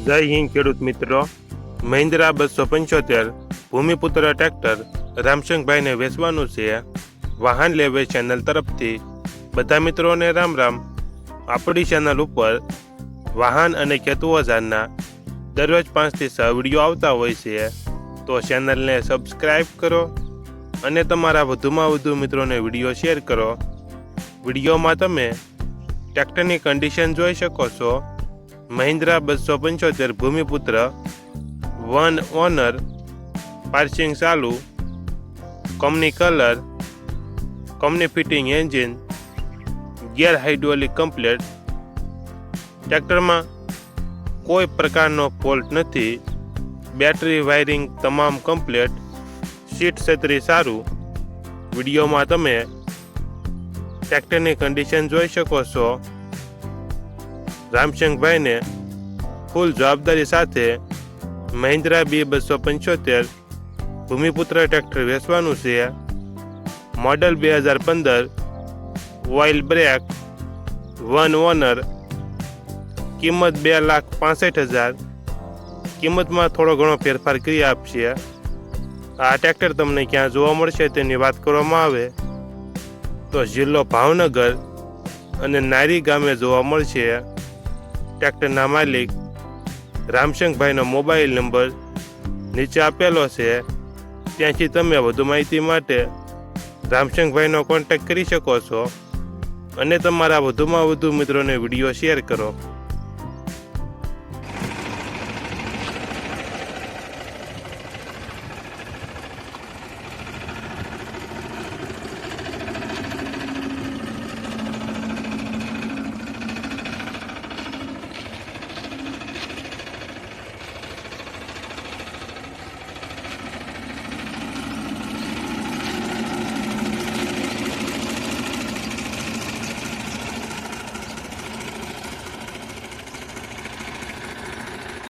જય હિન્દ ખેડૂત મિત્રો. મહિન્દ્રા બસો પંચોતેર, ભૂમિપુત્ર ટ્રેક્ટર રામશંકભાઈને વેચવાનું છે. વાહન લેવે ચેનલ તરફથી. બધા મિત્રોને રામ રામ. આપણી ચેનલ ઉપર વાહન અને ખેતુ ઓજારના દરરોજ પાંચથી છ વીડિયો આવતા હોય છે. તો ચેનલને સબસ્ક્રાઈબ કરો અને તમારા વધુમાં વધુ મિત્રોને વીડિયો શેર કરો. વિડીયોમાં તમે ટ્રેક્ટરની કન્ડિશન જોઈ શકો છો. મહિન્દ્રા બસો પંચોતેર ભૂમિપુત્ર વન ઓનર પાર્સિંગ ચાલુ company colour company fitting engine gear hydraulic complete ટ્રેક્ટરમાં કોઈ પ્રકારનો ફોલ્ટ નથી બેટરી વાયરિંગ તમામ કમ્પ્લેટ સીટ છત્રી સારું વિડીયોમાં તમે ટ્રેક્ટરની કન્ડિશન જોઈ શકો છો રામશંકભાઈને ફૂલ જવાબદારી સાથે મહિન્દ્રા બી બસો પંચોતેર ભૂમિપુત્ર ટ્રેક્ટર વેચવાનું છે. મોડલ બે હજાર પંદર ઓઇલ બ્રેક, વન ઓનર, કિંમત બે લાખ પાસઠ હજાર. કિંમતમાં થોડો ઘણો ફેરફાર કરી આપશે. આ ટ્રેક્ટર તમને ક્યાં જોવા મળશે તેની વાત કરવામાં આવે. તો જિલ્લો ભાવનગર અને નારી ગામે જોવા મળશે. ટ્રેક્ટરના માલિક રામશંકભાઈનો મોબાઈલ નંબર નીચે આપેલો છે. ત્યાંથી તમે વધુ માહિતી માટે રામશંકભાઈનો કોન્ટેક્ટ કરી શકો છો અને તમારા વધુમાં વધુ મિત્રોને વીડિયો શેર કરો.